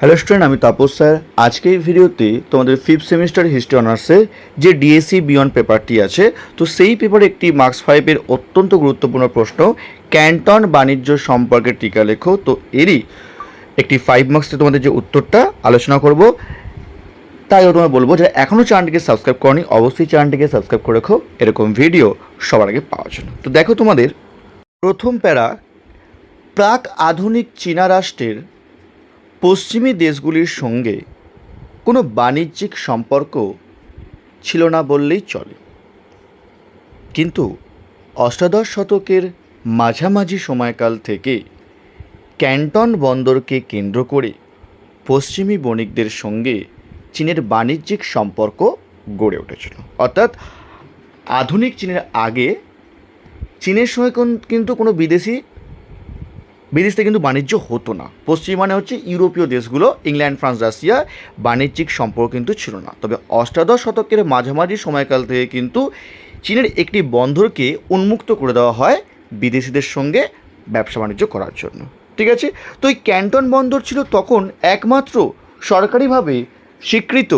Hello student আমি Tapas sir. আজকে এই ভিডিওতে তোমাদের ফিফথ সেমিস্টার হিস্ট্রি অনার্সে যে ডিএসসি বিয়ন্ড পেপারটি আছে, তো সেই পেপারে একটি মার্কস ফাইভের অত্যন্ত গুরুত্বপূর্ণ প্রশ্ন ক্যান্টন বাণিজ্য সম্পর্কে টিকা লেখো তো এরই একটি ফাইভ মার্কসে তোমাদের যে উত্তরটা আলোচনা করব। তাইও তোমায় বলব যে এখনও চ্যানেলটিকে সাবস্ক্রাইব করনি, অবশ্যই চ্যানেলটিকে সাবস্ক্রাইব করে রাখো। এরকম ভিডিও সবার আগে পাওয়ার জন্য। তো দেখো তোমাদের, প্রথম প্যারা, প্রাক আধুনিক চীনা রাষ্ট্রের পশ্চিমী দেশগুলির সঙ্গে কোনো বাণিজ্যিক সম্পর্ক ছিল না বললেই চলে। কিন্তু অষ্টাদশ শতকের মাঝামাঝি সময়কাল থেকে ক্যান্টন বন্দরকে কেন্দ্র করে পশ্চিমী বণিকদের সঙ্গে চীনের বাণিজ্যিক সম্পর্ক গড়ে উঠেছিল। অর্থাৎ আধুনিক চীনের আগে চীনের সঙ্গে কোন- কিন্তু কোনো বিদেশি বিদেশে কিন্তু বাণিজ্য হতো না। পশ্চিম মানে হচ্ছে ইউরোপীয় দেশগুলো, ইংল্যান্ড, ফ্রান্স, রাশিয়া, বাণিজ্যিক সম্পর্ক কিন্তু ছিল না। তবে অষ্টাদশ শতকের মাঝামাঝি সময়কাল থেকে কিন্তু চীনের একটি বন্দরকে উন্মুক্ত করে দেওয়া হয় বিদেশিদের সঙ্গে ব্যবসা বাণিজ্য করার জন্য। ঠিক আছে? তো এই ক্যান্টন বন্দর ছিল তখন একমাত্র সরকারিভাবে স্বীকৃত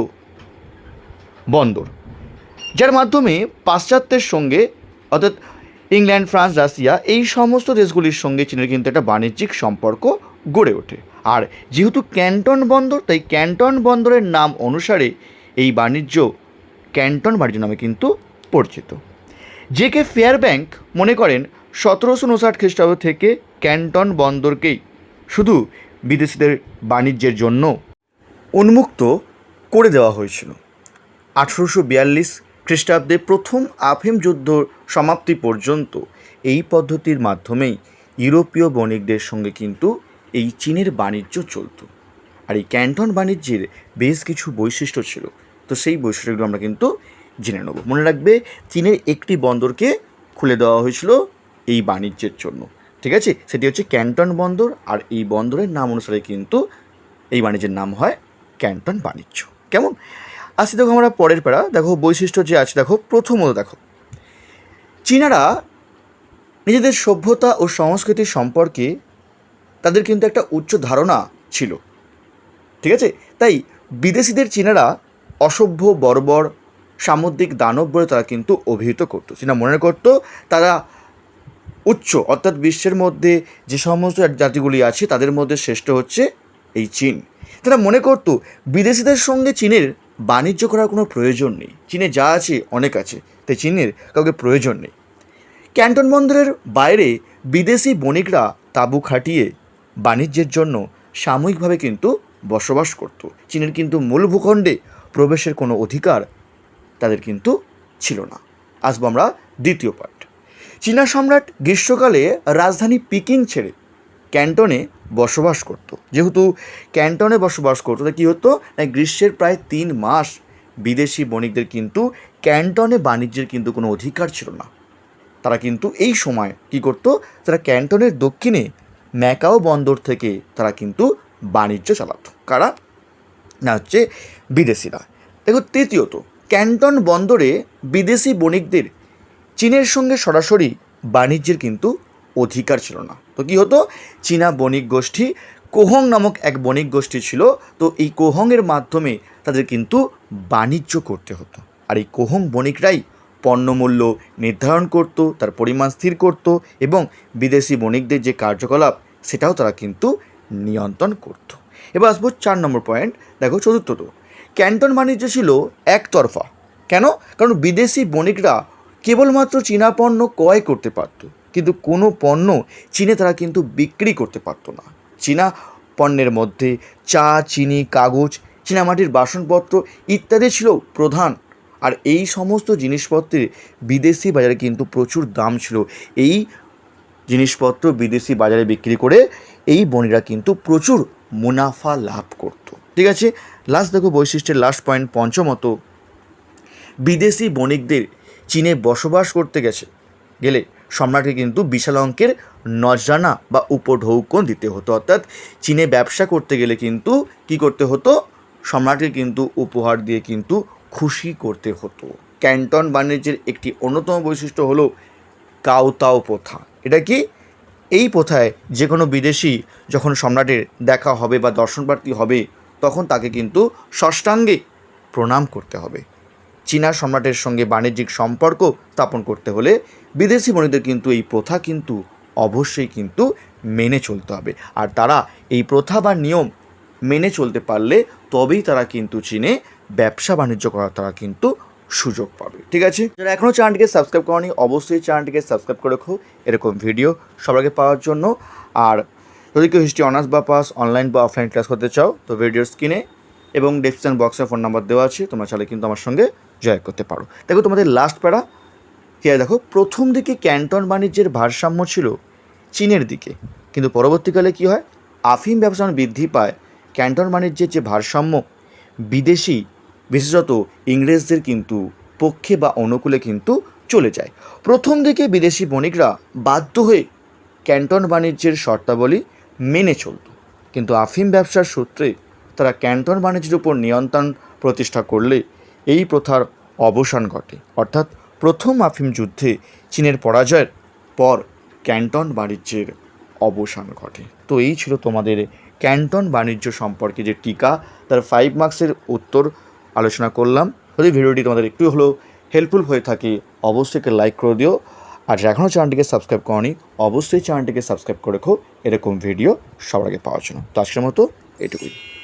বন্দর, যার মাধ্যমে পাশ্চাত্যের সঙ্গে, অর্থাৎ ইংল্যান্ড, ফ্রান্স, রাশিয়া এই সমস্ত দেশগুলির সঙ্গে চীনের কিন্তু একটা বাণিজ্যিক সম্পর্ক গড়ে ওঠে। আর যেহেতু ক্যান্টন বন্দর, তাই ক্যান্টন বন্দরের নাম অনুসারে এই বাণিজ্য ক্যান্টন বাণিজ্য নামে কিন্তু পরিচিত। জে কে ফেয়ার ব্যাংক মনে করেন, সতেরোশো উনষাট খ্রিস্টাব্দ থেকে ক্যান্টন বন্দরকেই শুধু বিদেশিদের বাণিজ্যের জন্য উন্মুক্ত করে দেওয়া হয়েছিল। আঠেরোশো বিয়াল্লিশ খ্রিস্টাব্দে প্রথম আফিম যুদ্ধ সমাপ্তি পর্যন্ত এই পদ্ধতির মাধ্যমেই ইউরোপীয় বণিকদের সঙ্গে কিন্তু এই চীনের বাণিজ্য চলত। আর এই ক্যান্টন বাণিজ্যের বেশ কিছু বৈশিষ্ট্য ছিল। তো সেই বৈশিষ্ট্যগুলো আমরা কিন্তু জেনে নেব। মনে রাখবে, চীনের একটি বন্দরকে খুলে দেওয়া হয়েছিল এই বাণিজ্যের জন্য। ঠিক আছে? সেটি হচ্ছে ক্যান্টন বন্দর আর এই বন্দরের নাম অনুসারে কিন্তু এই বাণিজ্যের নাম হয় ক্যান্টন বাণিজ্য। কেমন? আসি দেখো আমরা পরের প্যারা দেখো বৈশিষ্ট্য যে আছে, দেখো প্রথমত দেখো, চীনারা নিজেদের সভ্যতা ও সংস্কৃতি সম্পর্কে তাদের কিন্তু একটা উচ্চ ধারণা ছিল, ঠিক আছে? তাই বিদেশিদের চীনারা অসভ্য, বর্বর, সামুদ্রিক দানব বলে তারা কিন্তু অভিহিত করতো। চীনা মনে করতো তারা উচ্চ, অর্থাৎ বিশ্বের মধ্যে যে সমস্ত জাতিগুলি আছে তাদের মধ্যে শ্রেষ্ঠ হচ্ছে এই চীন। তারা মনে করতো বিদেশিদের সঙ্গে চীনের বাণিজ্য করার কোনো প্রয়োজন নেই। চীনে যা আছে, অনেক আছে, তাই চীনের কাউকে প্রয়োজন নেই। ক্যান্টন বন্দরের বাইরে বিদেশি বণিকরা তাঁবু খাটিয়ে বাণিজ্যের জন্য সাময়িকভাবে কিন্তু বসবাস করত। চীনের কিন্তু মূল ভূখণ্ডে প্রবেশের কোনো অধিকার তাদের কিন্তু ছিল না। আসব আমরা দ্বিতীয় পার্ট চীনা সম্রাট গ্রীষ্মকালে রাজধানী পিকিং ছেড়ে ক্যান্টনে বসবাস করত। যেহেতু ক্যান্টনে বসবাস করতো তাই কী হতো? না, গ্রীষ্মের প্রায় তিন মাস বিদেশি বণিকদের কিন্তু ক্যান্টনে বাণিজ্যের কিন্তু কোনো অধিকার ছিল না। তারা কিন্তু এই সময় কি করতো? তারা ক্যান্টনের দক্ষিণে ম্যাকাও বন্দর থেকে তারা কিন্তু বাণিজ্য চালাতো। কারা? না, হচ্ছে বিদেশিরা। দেখো, তৃতীয়ত, ক্যান্টন বন্দরে বিদেশি বণিকদের চীনের সঙ্গে সরাসরি বাণিজ্যের কিন্তু অধিকার ছিল না। তো কী হতো? চীনা বণিক গোষ্ঠী, কোহং নামক এক বণিক গোষ্ঠী ছিল, তো এই কোহংয়ের মাধ্যমে তাদের কিন্তু বাণিজ্য করতে হতো। আর এই কোহং বণিকরাই পণ্যমূল্য নির্ধারণ করত, তার পরিমাণ স্থির করত এবং বিদেশি বণিকদের যে কার্যকলাপ, সেটাও তারা কিন্তু নিয়ন্ত্রণ করত। এবার আসব চার নম্বর পয়েন্ট দেখো চতুর্থত। ক্যান্টন বাণিজ্য ছিল একতরফা। কেন? কারণ বিদেশি বণিকরা কেবলমাত্র চীনা পণ্য ক্রয় করতে পারত। কিন্তু কোনো পণ্য চীনে তারা কিন্তু বিক্রি করতে পারতো না। চীনা পণ্যের মধ্যে চা, চিনি, কাগজ, চীনামাটির বাসনপত্র ইত্যাদি ছিল প্রধান। আর এই সমস্ত জিনিসপত্রের বিদেশি বাজারে কিন্তু প্রচুর দাম ছিল। এই জিনিসপত্র বিদেশি বাজারে বিক্রি করে এই বণিকরা কিন্তু প্রচুর মুনাফা লাভ করত। ঠিক আছে? লাস্ট দেখো বৈশিষ্ট্যের লাস্ট পয়েন্ট পঞ্চমত। বিদেশি বণিকদের চীনে বসবাস করতে গেছে। গেলে সম্রাটকে কিন্তু বিশাল অঙ্কের নজরানা বা উপঢৌকন দিতে হতো। অর্থাৎ চীনে ব্যবসা করতে গেলে কিন্তু কি করতে হতো? সম্রাটকে কিন্তু উপহার দিয়ে কিন্তু খুশি করতে হতো। ক্যান্টন বাণিজ্যের একটি অন্যতম বৈশিষ্ট্য হলো কাউতাও প্রথা। এটা কি? এই প্রথায় যে কোনো বিদেশি যখন সম্রাটের দেখা হবে বা দর্শনপ্রার্থী হবে, তখন তাকে কিন্তু ষষ্ঠাঙ্গে প্রণাম করতে হবে। চীনা সম্রাটের সঙ্গে বাণিজ্যিক সম্পর্ক স্থাপন করতে হলে বিদেশি বণিকদের কিন্তু এই প্রথা কিন্তু অবশ্যই কিন্তু মেনে চলতে হবে। আর তারা এই প্রথা বা নিয়ম মেনে চলতে পারলে তবেই তারা কিন্তু চীনে ব্যবসা বাণিজ্য করার তারা কিন্তু সুযোগ পাবে। ঠিক আছে? যারা এখনও চ্যানেলটিকে সাবস্ক্রাইব করনি, অবশ্যই চ্যানেলটিকে সাবস্ক্রাইব করে রাখো। এরকম ভিডিও সবার আগে পাওয়ার জন্য। আর যদি কেউ হিস্ট্রি অনার্স বা পাস অনলাইন বা অফলাইন ক্লাস করতে চাও, তো ভিডিওর স্ক্রিনে এবং ডিসক্রিপশন বক্সে ফোন নাম্বার দেওয়া আছে, তোমরা চাইলে কিন্তু আমার সঙ্গে জয়েন করতে পারো। দেখো তোমাদের লাস্ট প্যারা কে দেখো, প্রথম দিকে ক্যান্টন বাণিজ্যের ভারসাম্য ছিল চীনের দিকে। কিন্তু পরবর্তীকালে কি হয়? আফিম ব্যবসা বৃদ্ধি পায় ক্যান্টন বাণিজ্যের যে ভারসাম্য, বিদেশি, বিশেষত ইংরেজদের কিন্তু পক্ষে বা অনুকূলে কিন্তু চলে যায়। প্রথম দিকে বিদেশি বণিকরা বাধ্য হয়ে ক্যান্টন বাণিজ্যের শর্তাবলী মেনে চলত। কিন্তু আফিম ব্যবসার সূত্রে তারা ক্যান্টন বাণিজ্যের উপর নিয়ন্ত্রণ প্রতিষ্ঠা করলে এই প্রথার অবসান ঘটে। অর্থাৎ প্রথম আফিম যুদ্ধে চীনের পরাজয়ের পর ক্যান্টন বাণিজ্যের অবসান ঘটে। তো এই ছিল তোমাদের ক্যান্টন বাণিজ্য সম্পর্কে যে টিকা, তার ফাইভ মার্কসের উত্তর আলোচনা করলাম। যদি ভিডিওটি তোমাদের একটু হলেও হেল্পফুল হয়ে থাকে, অবশ্যই একটা লাইক করে দিও। আর এখনও চ্যানেলটিকে সাবস্ক্রাইব করনি, অবশ্যই চ্যানেলটিকে সাবস্ক্রাইব করে রেখো। এরকম ভিডিও সবার আগে পাওয়ার জন্য। তো আজকের মতো এটুকুই।